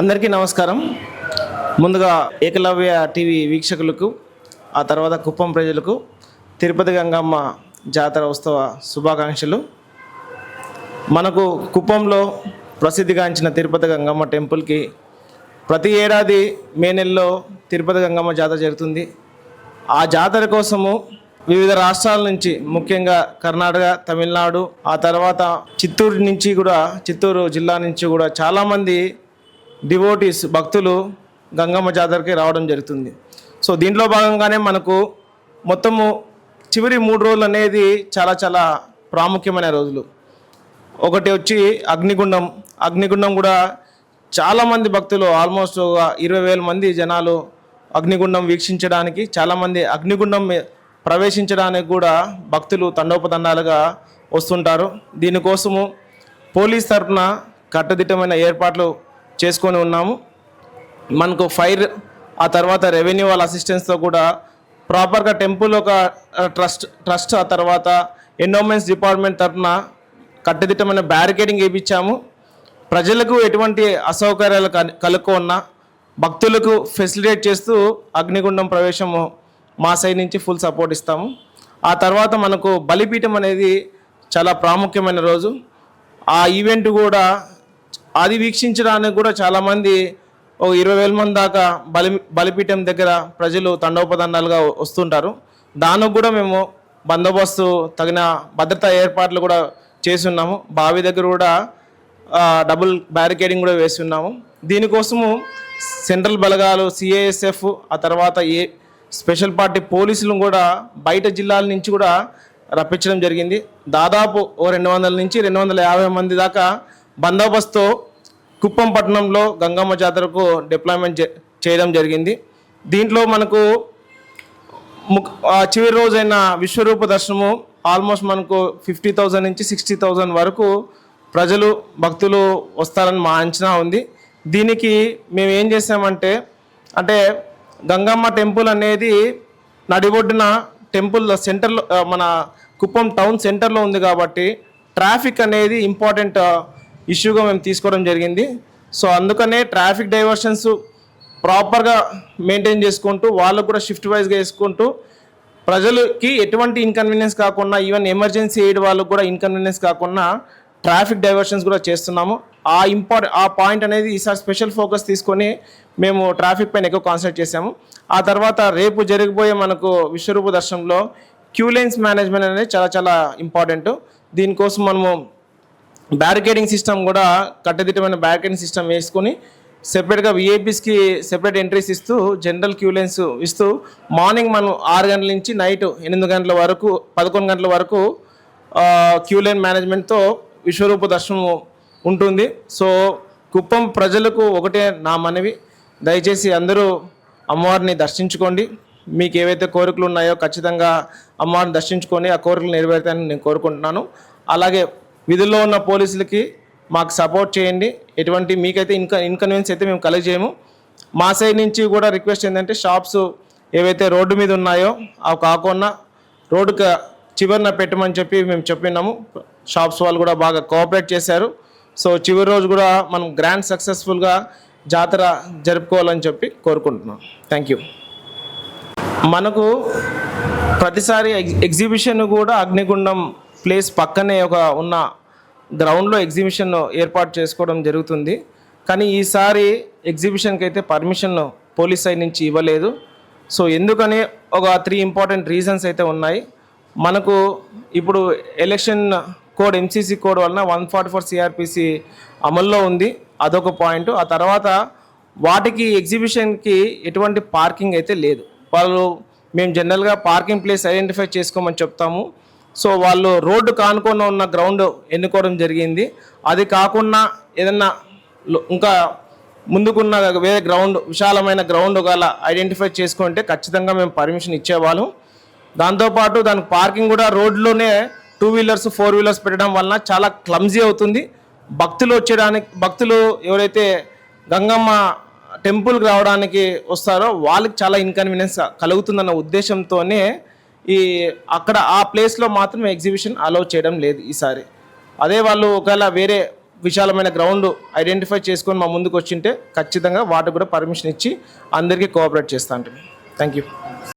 అందరికీ నమస్కారం. ముందుగా ఏకలవ్య టీవీ వీక్షకులకు ఆ తర్వాత కుప్పం ప్రజలకు తిరుపతి గంగమ్మ జాతర ఉత్సవ శుభాకాంక్షలు. మనకు కుప్పంలో ప్రసిద్ధిగాంచిన తిరుపతి గంగమ్మ టెంపుల్కి ప్రతి ఏడాది మే నెలలో తిరుపతి గంగమ్మ జాతర జరుగుతుంది. ఆ జాతర కోసము వివిధ రాష్ట్రాల నుంచి ముఖ్యంగా కర్ణాటక తమిళనాడు ఆ తర్వాత చిత్తూరు నుంచి కూడా చిత్తూరు జిల్లా నుంచి కూడా చాలామంది డివోటీస్ భక్తులు గంగమ్మ జాతరకి రావడం జరుగుతుంది. సో దీంట్లో భాగంగానే మనకు మొత్తము చివరి మూడు రోజులు అనేది చాలా చాలా ప్రాముఖ్యమైన రోజులు. ఒకటి వచ్చి అగ్నిగుండం. అగ్నిగుండం కూడా చాలామంది భక్తులు ఆల్మోస్ట్ ఒక ఇరవై వేల మంది జనాలు అగ్నిగుండం వీక్షించడానికి చాలామంది అగ్నిగుండం ప్రవేశించడానికి కూడా భక్తులు తండోపతండాలుగా వస్తుంటారు. దీనికోసము పోలీస్ తరఫున కట్టుదిట్టమైన ఏర్పాట్లు చేసుకొని ఉన్నాము. మనకు ఫైర్ ఆ తర్వాత రెవెన్యూ వాళ్ళ అసిస్టెన్స్తో కూడా ప్రాపర్గా టెంపుల్ ఒక ట్రస్ట్ ట్రస్ట్ ఆ తర్వాత ఎండోమెంట్స్ డిపార్ట్మెంట్ తరఫున కట్టుదిట్టమైన బ్యారికేడింగ్ వేయించాము ప్రజలకు ఎటువంటి అసౌకర్యాలు కల్- కలుక్కోన్నా భక్తులకు ఫెసిలిటేట్ చేస్తూ అగ్నిగుండం ప్రవేశము మా సైడ్ నుంచి ఫుల్ సపోర్ట్ ఇస్తాము. ఆ తర్వాత మనకు బలిపీఠం అనేది చాలా ప్రాముఖ్యమైన రోజు. ఆ ఈవెంట్ కూడా అది వీక్షించడానికి కూడా చాలామంది ఓ ఇరవై వేల మంది దాకా బలి బలిపీఠం దగ్గర ప్రజలు తండోపదండాలుగా వస్తుంటారు. దానికి కూడా మేము బందోబస్తు తగిన భద్రతా ఏర్పాట్లు కూడా చేసి ఉన్నాము బావి దగ్గర కూడా డబుల్ బ్యారికేడింగ్ కూడా వేసి ఉన్నాము దీనికోసము సెంట్రల్ బలగాలు సిఏఎస్ఎఫ్ ఆ తర్వాత ఏ స్పెషల్ పార్టీ పోలీసులు కూడా బయట జిల్లాల నుంచి కూడా రప్పించడం జరిగింది. దాదాపు ఓ రెండు వందల నుంచి రెండు వందల యాభై మంది దాకా బందోబస్తు కుప్పం పట్టణంలో గంగమ్మ జాతరకు డిప్లాయ్మెంట్ చేయడం జరిగింది. దీంట్లో మనకు ముక్- చివరి రోజైన విశ్వరూప దర్శనము ఆల్మోస్ట్ మనకు ఫిఫ్టీ థౌజండ్ నుంచి సిక్స్టీ థౌజండ్ వరకు ప్రజలు భక్తులు వస్తారని మా అంచనా ఉంది. దీనికి మేము ఏం చేసామంటే అంటే గంగమ్మ టెంపుల్ అనేది నడిబొడ్డున టెంపుల్ సెంటర్లో మన కుప్పం టౌన్ సెంటర్లో ఉంది కాబట్టి ట్రాఫిక్ అనేది ఇంపార్టెంట్ ఇష్యూగా మేము తీసుకోవడం జరిగింది. సో అందుకనే ట్రాఫిక్ డైవర్షన్స్ ప్రాపర్గా మెయింటైన్ చేసుకుంటూ వాళ్ళకు కూడా షిఫ్ట్ వైజ్గా వేసుకుంటూ ప్రజలకి ఎటువంటి ఇన్కన్వీనియన్స్ కాకుండా ఈవెన్ ఎమర్జెన్సీ ఎయిడ్ వాళ్ళకు కూడా ఇన్కన్వీనియన్స్ కాకుండా ట్రాఫిక్ డైవర్షన్స్ కూడా చేస్తున్నాము. ఆ ఇంపార్ట్ ఆ పాయింట్ అనేది ఈసారి స్పెషల్ ఫోకస్ తీసుకొని మేము ట్రాఫిక్ పైన ఎక్కువ కాన్సన్ట్రేట్ చేసాము ఆ తర్వాత రేపు జరగబోయే మనకు విశ్వరూప దర్శనంలో క్యూ లైన్స్ మేనేజ్మెంట్ అనేది చాలా చాలా ఇంపార్టెంట్. దీనికోసం మనము బ్యారికేడింగ్ సిస్టమ్ కూడా కట్టుదిట్టమైన బ్యారికేడింగ్ సిస్టమ్ వేసుకొని సెపరేట్గా విఐపీస్కి సెపరేట్ ఎంట్రీస్ ఇస్తూ జనరల్ క్యూ లైన్స్ ఇస్తూ మార్నింగ్ మనం ఆరు గంటల నుంచి నైట్ ఎనిమిది గంటల వరకు పదకొండు గంటల వరకు క్యూ లైన్ మేనేజ్మెంట్తో విశ్వరూప దర్శనం ఉంటుంది. సో కుప్పం ప్రజలకు ఒకటే నా మనవి. దయచేసి అందరూ అమ్మవారిని దర్శించుకోండి. మీకు ఏవైతే కోరికలు ఉన్నాయో ఖచ్చితంగా అమ్మవారిని దర్శించుకొని ఆ కోరికలు నెరవేరుతాయని నేను కోరుకుంటున్నాను. అలాగే విధుల్లో ఉన్న పోలీసులకి మాకు సపోర్ట్ చేయండి. ఎటువంటి మీకైతే ఇన్క ఇన్కన్వీనియన్స్ అయితే మేము కలెక్ట్ చేయము. మా సైడ్ నుంచి కూడా రిక్వెస్ట్ ఏంటంటే షాప్స్ ఏవైతే రోడ్డు మీద ఉన్నాయో అవి కాకుండా రోడ్డుకి చివరిన పెట్టమని చెప్పి మేము చెప్పినాము. షాప్స్ వాళ్ళు కూడా బాగా కోఆపరేట్ చేశారు. సో చివరి రోజు కూడా మనం గ్రాండ్ సక్సెస్ఫుల్గా జాతర జరుపుకోవాలని చెప్పి కోరుకుంటున్నాం. థ్యాంక్ యూ మనకు ప్రతిసారి ఎగ్ ఎగ్జిబిషన్ కూడా అగ్నిగుండం ప్లేస్ పక్కనే ఒక ఉన్న గ్రౌండ్లో ఎగ్జిబిషన్ ఏర్పాటు చేసుకోవడం జరుగుతుంది. కానీ ఈసారి ఎగ్జిబిషన్కి అయితే పర్మిషన్ పోలీస్ సైడ్ నుంచి ఇవ్వలేదు. సో ఎందుకని ఒక త్రీ ఇంపార్టెంట్ రీజన్స్ అయితే ఉన్నాయి. మనకు ఇప్పుడు ఎలక్షన్ కోడ్ ఎంసీసీ కోడ్ వలన వన్ ఫార్టీ ఫోర్ సిఆర్పిసి అమల్లో ఉంది. అదొక పాయింట్. ఆ తర్వాత వాటికి ఎగ్జిబిషన్కి ఎటువంటి పార్కింగ్ అయితే లేదు. వాళ్ళు మేము జనరల్గా పార్కింగ్ ప్లేస్ ఐడెంటిఫై చేసుకోమని చెప్తాము. సో వాళ్ళు రోడ్డు కానుకొని ఉన్న గ్రౌండ్ ఎన్నుకోవడం జరిగింది. అది కాకుండా ఏదన్నా ఇంకా ముందుకున్న వేరే గ్రౌండ్ విశాలమైన గ్రౌండ్ ఒకవేళ ఐడెంటిఫై చేసుకుంటే ఖచ్చితంగా మేము పర్మిషన్ ఇచ్చేవాళ్ళం. దాంతోపాటు దానికి పార్కింగ్ కూడా రోడ్లోనే టూ వీలర్స్ ఫోర్ వీలర్స్ పెట్టడం వలన చాలా క్లమ్జీ అవుతుంది. భక్తులు వచ్చేయడానికి భక్తులు ఎవరైతే గంగమ్మ టెంపుల్కి రావడానికి వస్తారో వాళ్ళకి చాలా ఇన్కన్వీనియన్స్ కలుగుతుందన్న ఉద్దేశంతోనే ఈ అక్కడ ఆ ప్లేస్లో మాత్రం ఎగ్జిబిషన్ అలౌ చేయడం లేదు ఈసారి. అదే వాళ్ళు ఒకవేళ వేరే విశాలమైన గ్రౌండ్ ఐడెంటిఫై చేసుకొని మా ముందుకు వచ్చింటే ఖచ్చితంగా వాటికి కూడా పర్మిషన్ ఇచ్చి అందరికీ కోఆపరేట్ చేస్తా అంటే థ్యాంక్ యూ